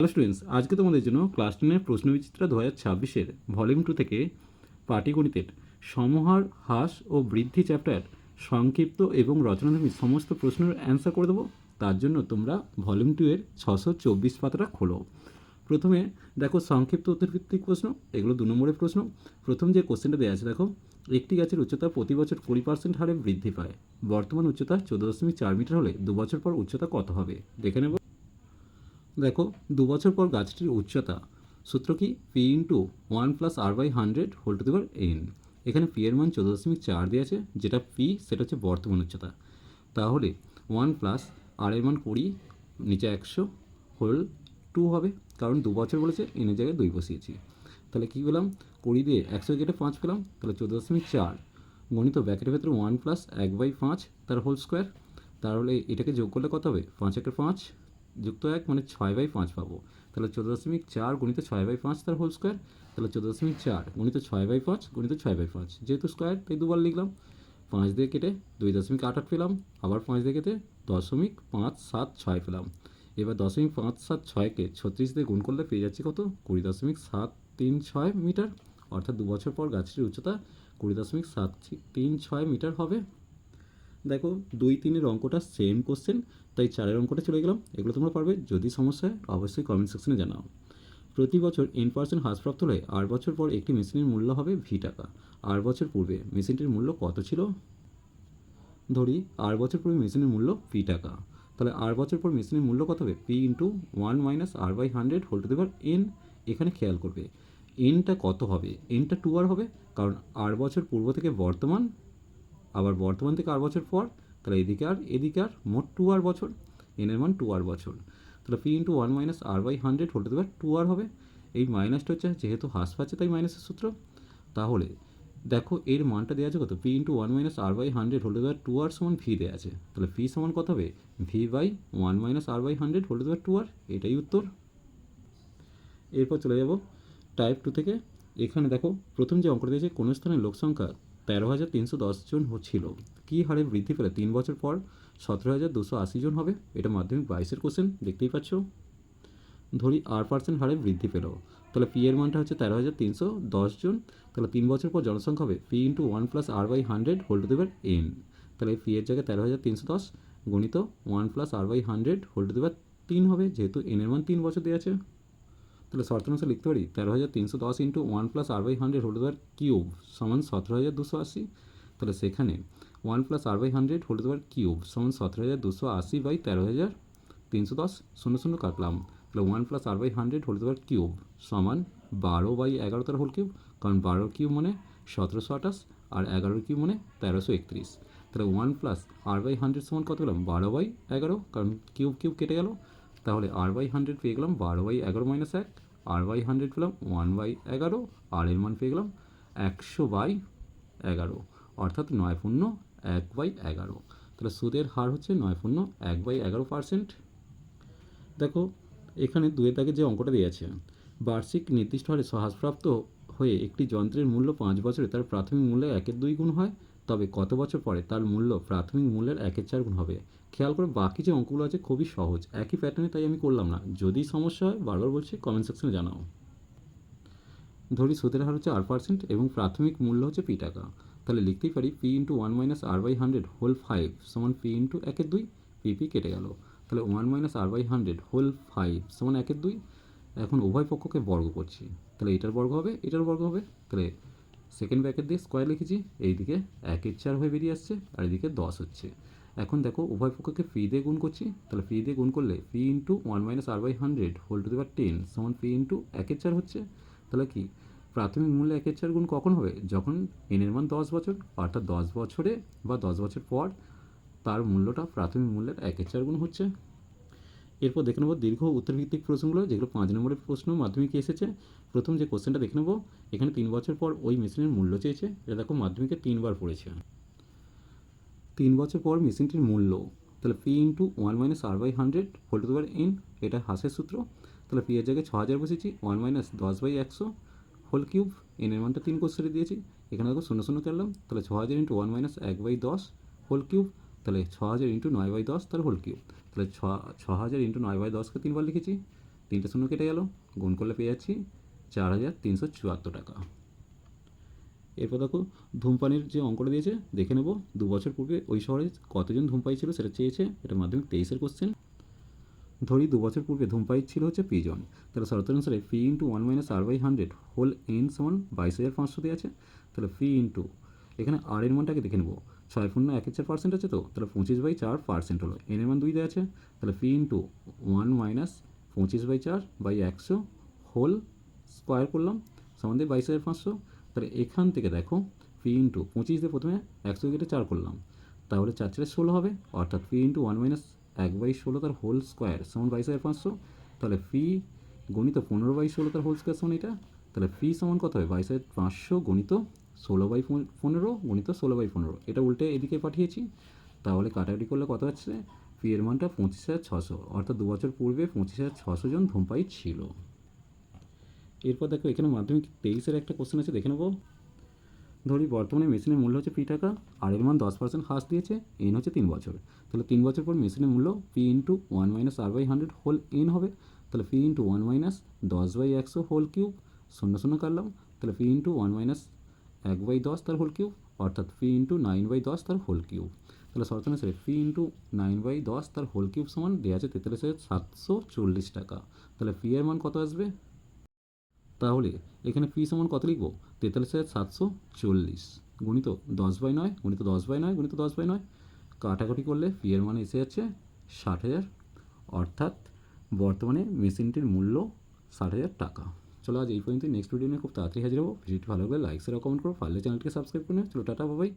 Hello students আজকে তোমাদের জন্য ক্লাস টেনের প্রশ্নবিচিত্রা দু হাজার ছাব্বিশের ভলিউম টু থেকে পাটিগণিতের সমহার, হ্রাস ও বৃদ্ধি চ্যাপ্টার সংক্ষিপ্ত এবং রচনাধর্মী সমস্ত প্রশ্নের অ্যান্সার করে দেবো। তার জন্য তোমরা ভলিউম টু এর ছশো চব্বিশ পাতাটা খোলো। প্রথমে দেখো সংক্ষিপ্ত উত্তরভিত্তিক প্রশ্ন, এগুলো দু নম্বরের প্রশ্ন। প্রথম যে কোশ্চেনটা দেওয়া আছে দেখো, একটি গাছের উচ্চতা প্রতি বছর কুড়ি পার্সেন্ট হারে বৃদ্ধি পায়। বর্তমান উচ্চতা চোদ্দ দশমিক চার মিটার হলে দু বছর পর উচ্চতা কত হবে? দেখে নেব। দেখো, দু বছর পর গাছটির উচ্চতা। সূত্র কি? P into one plus R by hundred whole to the power n এখানে পি এর মান চোদ্দ দশমিক চার দিয়ে আছে যেটা পি সেটা হচ্ছে বর্তমান উচ্চতা। তাহলে ওয়ান প্লাস আর এর মান কুড়ি, নিচে একশো হোল টু হবে, কারণ দু বছর বলেছে এনের জায়গায় দুই বসিয়েছি। তাহলে কী পেলাম? কুড়ি দিয়ে একশো কেটে পাঁচ পেলাম, তাহলে চোদ্দ দশমিক চার। গণিত ব্যাকেটের ভেতরে ওয়ান প্লাস এক বাই পাঁচ, তার হোল স্কোয়ার তাহলে এটাকে যোগ করলে কত হবে? পাঁচ একের পাঁচ যুক্ত এক মানে ছয় বাই পাঁচ পাবো। তাহলে চোদ্দ দশমিক চার গুণিত ছয় বাই পাঁচ তার হোল স্কোয়ার তাহলে চোদ্দ দশমিক চার গুণিত ছয় বাই পাঁচ গুণিত ছয় বাই পাঁচ। যেহেতু স্কোয়ার তাই দুবার লিখলাম। পাঁচ দিয়ে কেটে দুই দশমিক আট আট পেলাম, আবার পাঁচ দিয়ে কেটে দশমিক পাঁচ সাত ছয় পেলাম। এবার দশমিক পাঁচ সাত ছয়কে ছত্রিশ দিয়ে গুণ করলে পেয়ে যাচ্ছি কত? কুড়ি দশমিক সাত তিন ছয় মিটার। অর্থাৎ দু বছর পর গাছটির উচ্চতা কুড়ি দশমিক সাত তিন ছয় মিটার হবে। দেখো, দুই তিনের অঙ্কটা সেম কোশ্চেন তাই চারের অঙ্কটা চলে গেলাম। এগুলো তোমরা পারবে, যদি সমস্যা হয়, অবশ্যই কমেন্ট সেকশনে জানাও। প্রতি বছর এন পার্সেন্ট হ্রাসপ্রাপ্ত হলে আট বছর পর একটি মেশিনের মূল্য হবে ভি টাকা। আট বছর পূর্বে মেশিনটির মূল্য কত ছিল? ধরি আট বছর পূর্বে মেশিনের মূল্য পি টাকা। তাহলে আট বছর পর মেশিনের মূল্য কত হবে? P into one minus R by hundred whole to the power n এখানে খেয়াল করবে এনটা কত হবে? এনটা টু আর হবে, কারণ আট বছর পূর্ব থেকে বর্তমান আবার বর্তমান থেকে আর বছর পর, তাহলে এদিকে আর এদিকে আর, মোট টু আর বছর এনের মান টু আর বছর। তাহলে P into one minus R by hundred whole to the power two R হবে। এই মাইনাসটা হচ্ছে, যেহেতু হ্রাস পাচ্ছে, তাই মাইনাসের সূত্র। তাহলে, দেখো, এর মানটা দেওয়া আছে কত? P into one minus R by hundred whole to the power two R সমান ভি দেওয়া আছে। তাহলে ভি সমান কত হবে? V by one minus R by hundred whole to the power two R এটাই উত্তর। এরপর চলে যাব টাইপ টু থেকে। এখানে দেখো, প্রথম যে অঙ্কটা দিয়েছে, কোনো স্থানের লোক সংখ্যা তেরো হাজার তিনশো দশ জন ছিল কী হারে বৃদ্ধি পেলে? তিন বছর পর সতেরো হাজার দুশো আশি জন হবে? এটা মাধ্যমিক বাইশের কোশ্চেন দেখতেই পাচ্ছ। ধরি আর পার্সেন্ট হারে বৃদ্ধি পেল। তাহলে পি এর মানটা হচ্ছে তেরো হাজার তিনশো দশ জন। তাহলে তিন বছর পর জনসংখ্যা হবে P into one plus R by hundred whole to the power n তাহলে পি এর জায়গায় তেরো হাজার তিনশো দশ গণিত one plus R by hundred whole to the power তিন হবে, যেহেতু এন এর মান তিন বছর দেওয়া আছে। তাহলে শর্ত অনুসারে লিখতে পারি? তেরো হাজার তিনশো দশ into one plus R by hundred whole the power cube সমান সতেরো হাজার দুশো আশি। তাহলে সেখানে one plus R by hundred whole the power cube সমান সতেরো হাজার দুশো আশি বাই তেরো হাজার তিনশো দশ। শূন্য শূন্য কাটলাম। তাহলে one plus R by hundred whole the power cube সমান বারো বাই এগারো তার হোল কিউব কারণ বারো কিউব মানে সতেরোশো আঠাশ আর এগারো কিউব মানে তেরোশো একত্রিশ। তাহলে one plus R by hundred সমান কত পেলাম? বারো বাই এগারো, কারণ কিউব কিউব কেটে গেল। তাহলে আর বাই হান্ড্রেড পেয়ে গেলাম, বারো বাই এগারো মাইনাস এক আর বাই হান্ড্রেড পেলাম ওয়ান বাই এগারো আর এর মান পেয়ে গেলাম একশো বাই এগারো, অর্থাৎ নয় শূন্য এক বাই এগারো। তাহলে সুদের হার হচ্ছে নয় শূন্য এক বাই এগারো পার্সেন্ট দেখো, এখানে দুয়ের দাগে যে অঙ্কটা দিয়েছে বার্ষিক নির্দিষ্ট হারে হ্রাসপ্রাপ্ত হয়ে একটি যন্ত্রের মূল্য পাঁচ বছরে তার প্রাথমিক মূল্যে একের দুই গুণ হয় তবে কত বছর পরে তার মূল্য প্রাথমিক মূল্যের একের চার গুণ হবে। খেয়াল করে বাকি যে অঙ্কগুলো আছে খুবই সহজ। একই প্যাটার্নে তাই আমি করলাম না। যদি সমস্যা হয়, বারবার বলছি কমেন্ট সেকশনে জানাও। ধরি সুদের হার হচ্ছে আর পার্সেন্ট এবং প্রাথমিক মূল্য হচ্ছে পি টাকা। তাহলে লিখতেই পারি P into one minus R by hundred whole five সমান পি ইন্টু একের দুই পি পি কেটে গেল। তাহলে one minus R by hundred whole five সমান একের দুই, এখন উভয় পক্ষকে বর্গ করছি। তাহলে এটার বর্গ হবে, এটার বর্গ হবে, তাহলে সেকেন্ড ব্যাকেট দিয়ে স্কোয়ার লিখেছি, এইদিকে একের চার হয়ে বেরিয়ে আসছে, আর এদিকে দশ হচ্ছে। এখন দেখো উভয় পক্ষকে ফি দিয়ে গুণ করছি, তাহলে ফি দিয়ে গুণ করলে P into one minus R by hundred whole to the power ten সমান ফি ইন্টু একের চার হচ্ছে। তাহলে কি? প্রাথমিক মূল্য একের চার গুণ কখন হবে? যখন এনের মান দশ বছর, অর্থাৎ দশ বছরে বা দশ বছর পর তার মূল্যটা প্রাথমিক মূল্যের একের চার গুণ হচ্ছে। এরপর দেখে নেব দীর্ঘ উত্তরভিত্তিক প্রশ্নগুলো, যেগুলো পাঁচ নম্বরের প্রশ্ন মাধ্যমিকে এসেছে। প্রথম যে কোশ্চেনটা দেখে নেব, এখানে তিন বছর পর ওই মেশিনের মূল্য চেয়েছে। এটা দেখো, মাধ্যমিকে তিনবার পড়েছে। তিন বছর পর মেশিনটির মূল্য, তাহলে P into one minus R by hundred whole to the power n এটা হাসের সূত্র। তাহলে পি এর জায়গায় ছ হাজার বসেছি ওয়ান মাইনাস দশ বাই একশো হোল কিউব এন এর মানটা তিন কোশ্চেনে দিয়েছি। এখানে দেখো শূন্য শূন্য করলাম তাহলে ছ হাজার ইন্টু ওয়ান মাইনাস এক বাই দশ হোল কিউব তাহলে ছ হাজার ইন্টু নয় বাই দশ, তাহলে হোল কিউব তাহলে ছ ছ হাজার ইন্টু নয় বাই দশকে তিনবার লিখেছি। তিনটে শূন্য কেটে গেল, গুণ করলে পেয়ে যাচ্ছি চার হাজার তিনশো চুয়াত্তর টাকা। এরপর দেখো, ধূমপানের যে অঙ্কটা দিয়েছে, দেখে নেব, দু বছর পূর্বে ওই শহরে কতজন ধূমপাই ছিল সেটা চেয়েছে, এটা মাধ্যমিক তেইশের কোশ্চেন ধরি দু বছর পূর্বে ধূমপাই ছিল হচ্ছে পি জন তাহলে শর্ত অনুসারে P into one minus R by hundred whole n সমান বাইশ হাজার পাঁচশো দিয়ে আছে। তাহলে ফি ইন্টু, এখানে আর এর মানটাকে দেখে নেব। ছয় পূর্ণ এক চার পার্সেন্ট আছে তো, তাহলে পঁচিশ বাই চার পার্সেন্ট হলো। এন এর মান দুই দেওয়া আছে, তাহলে ফি ইন্টু ওয়ান মাইনাস পঁচিশ বাই চার বাই একশো হোল স্কোয়ার করলাম, সমান দিয়ে বাইশ হাজার পাঁচশো। তাহলে এখান থেকে দেখো পি ইন্টু পঁচিশ দিয়ে প্রথমে একশো কেটে চার করলাম। তাহলে চার চারে ষোলো হবে, অর্থাৎ পি ইন্টু ওয়ান মাইনাস এক বাই ষোলো তার হোল স্কোয়ার সমান বাইশ হাজার পাঁচশো। তাহলে ফি গণিত পনেরো বাই ষোলো তার হোল স্কোয়ার সমান এটা, তাহলে ফি সমান কত হবে বাইশ হাজার পাঁচশো গণিত ষোলো বাই পনেরো, গণিত ষোলো বাই পনেরো। এটা উল্টে এদিকে পাঠিয়েছি। তাহলে কাটাকাটি করলে কত হচ্ছে? ফি এর মানটা পঁচিশ হাজার ছশো। অর্থাৎ দু বছর পূর্বে পঁচিশ হাজার ছশো জন ধূমপাই ছিল। এরপর দেখো, এখানে মাধ্যমিক তেইশের একটা কোশ্চেন আছে, দেখে নেব। ধরি, বর্তমানে মেশিনের মূল্য হচ্ছে পি টাকা। আর এর মান দশ পার্সেন্ট হ্রাস দিয়েছে এন হচ্ছে তিন বছর। তাহলে তিন বছর পর মেশিনের মূল্য P into one minus R by hundred whole n হবে। তাহলে পি ইন্টু ওয়ান মাইনাস দশ বাই একশো হোল কিউব শূন্য শূন্য কাটলাম। তাহলে পি ইন্টু ওয়ান মাইনাস এক বাই দশ তার হোল কিউব, অর্থাৎ পি ইন্টু নাইন বাই দশ তার হোল কিউব। তাহলে শর্ত অনুসারে পি ইন্টু নাইন বাই দশ তার হোল কিউব সমান দেওয়া আছে তেতাল্লিশ হাজার সাতশো চল্লিশ টাকা। তাহলে ফি এর মান কত আসবে? তাহলে এখানে ফি সমান কত লিখব? তেতাল্লিশ হাজার সাতশো চল্লিশ। গুণিত দশ বাই নয়, গুণিত দশ বাই নয়, গুণিত দশ বাই নয়। কাটাকাটি করলে ফি এর মান এসে যাচ্ছে ষাট হাজার। অর্থাৎ বর্তমানে মেশিনটির মূল্য ষাট হাজার টাকা। চলো আজ এই পর্যন্ত নেক্সট ভিডিও নিয়ে খুব তাড়াতাড়ি হাজির হবো ভিডিওটি ভালো লাগলে লাইক শেয়ার কমেন্ট করো পারলে চ্যানেলটিকে সাবস্ক্রাইব করে নিও চলো টাটা বাবাই